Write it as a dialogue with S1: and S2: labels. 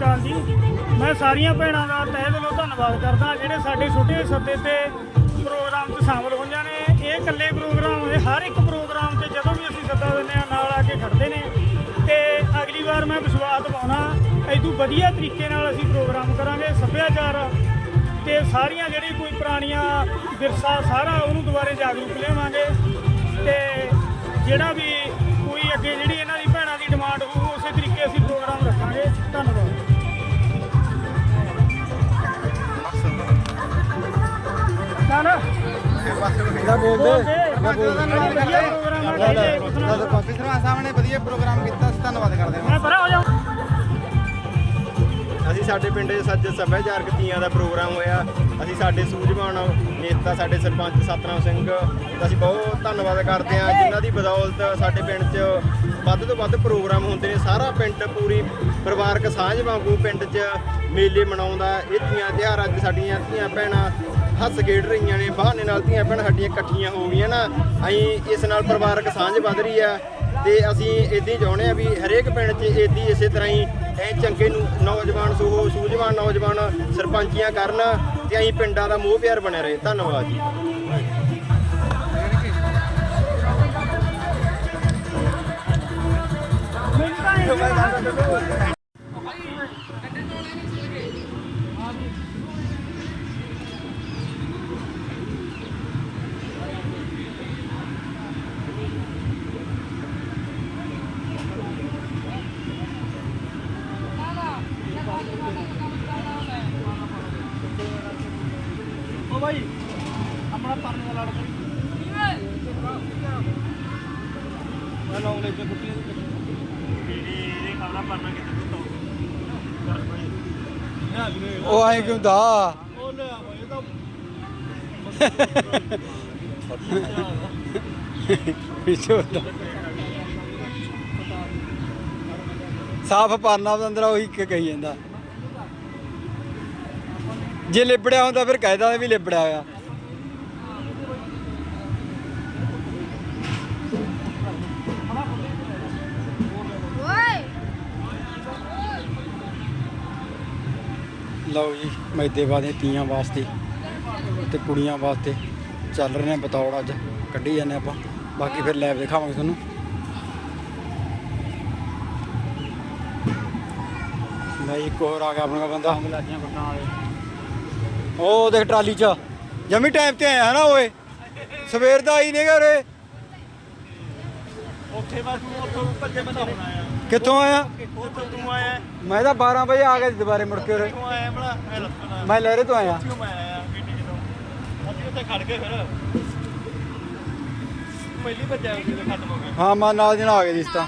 S1: ਅਕਾਲ ਜੀ। ਮੈਂ ਸਾਰੀਆਂ ਭੈਣਾਂ ਦਾ ਤਹਿ ਦਿਲੋਂ ਧੰਨਵਾਦ ਕਰਦਾ, ਜਿਹੜੇ ਸਾਡੇ ਛੋਟੇ ਸੱਦੇ ਤੇ ਪ੍ਰੋਗਰਾਮ 'ਚ ਸ਼ਾਮਲ ਹੋਈਆਂ ਨੇ। ਇਹ ਇਕੱਲੇ ਪ੍ਰੋਗਰਾਮ ਇਹ ਹਰ ਇੱਕ ਪ੍ਰੋਗਰਾਮ ਤੇ ਜਦੋਂ ਵੀ ਅਸੀਂ ਸੱਦਾ ਦਿੰਦੇ ਆ ਨਾਲ ਆ ਕੇ ਖੜਦੇ ਨੇ। ਤੇ ਅਗਲੀ ਵਾਰ ਮੈਂ ਵਿਸ਼ਵਾਸ ਦਿਵਾਉਣਾ ਇਦੋਂ ਵਧੀਆ ਤਰੀਕੇ ਨਾਲ ਅਸੀਂ ਪ੍ਰੋਗਰਾਮ ਕਰਾਂਗੇ, ਸੱਭਿਆਚਾਰ। ਤੇ ਸਾਰੀਆਂ ਜਿਹੜੀ ਕੋਈ ਪੁਰਾਣੀਆਂ ਵਿਰਸਾ, ਸਾਰਾ ਉਹਨੂੰ ਦੁਬਾਰੇ ਜਾਗਰੂਕ ਲਿਆਵਾਂਗੇ। ਤੇ ਜਿਹੜਾ ਵੀ ਕੋਈ ਅੱਗੇ ਜਿਹੜੀ ਇਹਨਾਂ ਦੀ ਭੈਣਾਂ ਦੀ ਡਿਮਾਂਡ ਹੋਊ, ਉਸੇ ਤਰੀਕੇ ਅਸੀਂ ਪ੍ਰੋਗਰਾਮ ਰੱਖਾਂਗੇ। ਧੰਨਵਾਦ। ਵਧੀਆ ਪ੍ਰੋਗਰਾਮ ਨਾ
S2: ਸਾਹਿਬ ਨੇ ਵਧੀਆ ਕੀਤਾ ਅਸੀਂ ਧੰਨਵਾਦ ਕਰਦੇ ਹਾਂ।
S1: ਮੈਂ ਪਰਾਂ ਹੋ ਜਾਵਾਂ
S3: ਅਸੀਂ ਸਾਡੇ ਪਿੰਡ 'ਚ ਸੱਜ ਸੱਭਿਆਚਾਰਕ ਤੀਆਂ ਦਾ ਪ੍ਰੋਗਰਾਮ ਹੋਇਆ। ਅਸੀਂ ਸਾਡੇ ਸੂਝਵਾਨ ਨੇਤਾ ਸਾਡੇ ਸਰਪੰਚ ਸਤਨਾਮ ਸਿੰਘ ਦਾ ਅਸੀਂ ਬਹੁਤ ਧੰਨਵਾਦ ਕਰਦੇ ਹਾਂ। ਜਿਨ੍ਹਾਂ ਦੀ ਬਦੌਲਤ ਸਾਡੇ ਪਿੰਡ 'ਚ ਵੱਧ ਤੋਂ ਵੱਧ ਪ੍ਰੋਗਰਾਮ ਹੁੰਦੇ ਨੇ। ਸਾਰਾ ਪਿੰਡ ਪੂਰੀ ਪਰਿਵਾਰਕ ਸਾਂਝ ਵਾਂਗੂ ਪਿੰਡ 'ਚ ਮੇਲੇ ਮਨਾਉਂਦਾ। ਇਹ ਤੀਆਂ ਤਿਉਹਾਰ ਅੱਜ ਸਾਡੀਆਂ ਧੀਆਂ ਭੈਣਾਂ ਹੱਸ ਖੇਡ ਰਹੀਆਂ ਨੇ, ਬਹਾਨੇ ਨਾਲ ਧੀਆਂ ਭੈਣਾਂ ਸਾਡੀਆਂ ਇਕੱਠੀਆਂ ਹੋ ਗਈਆਂ ਨਾ, ਅਸੀਂ ਇਸ ਨਾਲ ਪਰਿਵਾਰਕ ਸਾਂਝ ਵੱਧ ਰਹੀ ਆ ਤੇ ਅਸੀਂ ਇਦਾਂ ਹੀ ਚਾਹੁੰਦੇ ਆ ਵੀ ਹਰੇਕ ਪਿੰਡ 'ਚ ਇਦਾਂ ਇਸੇ ਤਰ੍ਹਾਂ ਹੀ ਐ ਚੰਗੇ ਨੌਜਵਾਨ ਸੂਹ, ਸੂਝਵਾਨ ਨੌਜਵਾਨ ਸਰਪੰਚੀਆਂ ਕਰਨ ਤੇ ਅਸੀਂ ਪਿੰਡਾਂ ਦਾ ਮੋਹ ਪਿਆਰ ਬਣਿਆ ਰਹੇ। ਧੰਨਵਾਦ ਜੀ।
S1: ਉਹ ਭਾਈ ਆਪਣਾ ਪਰਨ ਲੜ ਮੈਂ ਲੈ ਕੇ ਦੀ ਇਹਦੇ ਖਾਣਾ ਪਰਨਾ ਕਿਤੇ ਤੋਂ ਨਾ ਵੀਰੇ
S2: ਉਹ ਐਂ ਕਿਉਂ ਦਾ?
S1: ਉਹ ਲੈ ਆ ਇਹ ਤਾਂ
S2: ਪਿੱਛੋਂ ਦਾ ਸਾਫ਼ ਪਰਨਾ ਅੰਦਰ ਉਹੀ ਕਹੀ ਜਾਂਦਾ। ਜੇ ਲਿਬੜਿਆ ਹੁੰਦਾ ਫਿਰ ਕਾਇਦਾ ਵੀ ਲਿਬੜਿਆ ਹੋਇਆ। ਲਓ ਜੀ, ਮੈਦੇ ਵਾਦੇ ਤੀਆਂ ਵਾਸਤੇ ਤੇ ਕੁੜੀਆਂ ਵਾਸਤੇ ਚੱਲ ਰਹੇ ਨੇ ਬਤੌੜ ਅੱਜ, ਕੱਢੀ ਜਾਂਦੇ ਆਪਾਂ। ਬਾਕੀ ਫਿਰ ਲੈਬ ਦਿਖਾਵਾਂਗੇ ਤੁਹਾਨੂੰ। ਭਾਈ ਇੱਕ ਆ ਗਿਆ ਆਪਣਾ ਬੰਦਾ
S1: ਲਾਜੀਆਂ ਬੱਟਾਂ ਵਾਲੇ।
S2: ਉਹ ਦੇਖ ਟਰਾਲੀ 'ਚ। ਜਮੀ ਟਾਈਮ ਤੇ ਆਇਆ ਨਾ ਓਏ। ਸਵੇਰ ਦਾ ਆਈ ਨੇਗਾ ਉਰੇ।
S1: ਉੱਥੇ ਬਸ ਤੂੰ ਉੱਥੋਂ ਭੱਜੇ ਬੰਦਾ ਹੋਣਾ ਆ
S2: ਕਿੱਥੋਂ ਆਇਆ?
S1: ਉੱਥੋਂ ਤੂੰ ਆਇਆ।
S2: ਮੈਂ ਤਾਂ 12 ਵਜੇ ਆ ਗਿਆ ਸੀ ਦੁਬਾਰੇ ਮੁੜ ਕੇ ਉਰੇ।
S1: ਤੂੰ ਆਇਆ ਬੜਾ ਐ ਲੱਸਣਾ
S2: ਮੈਂ ਲਹਿਰੇ ਤੋਂ ਆਇਆ।
S1: ਕਿਉਂ ਮੈਂ ਆਇਆ ਗੱਡੀ ਜਦੋਂ। ਅਸੀਂ ਉੱਥੇ ਖੜ ਗਏ ਫਿਰ। ਪਹਿਲੀ ਭੱਜਿਆ ਸੀ ਖਤਮ ਹੋ ਗਿਆ।
S2: ਹਾਂ ਮੈਂ ਨਾਲ ਨਾਲ ਆ ਗਿਆ ਜੀ ਇਸ ਤਾਂ।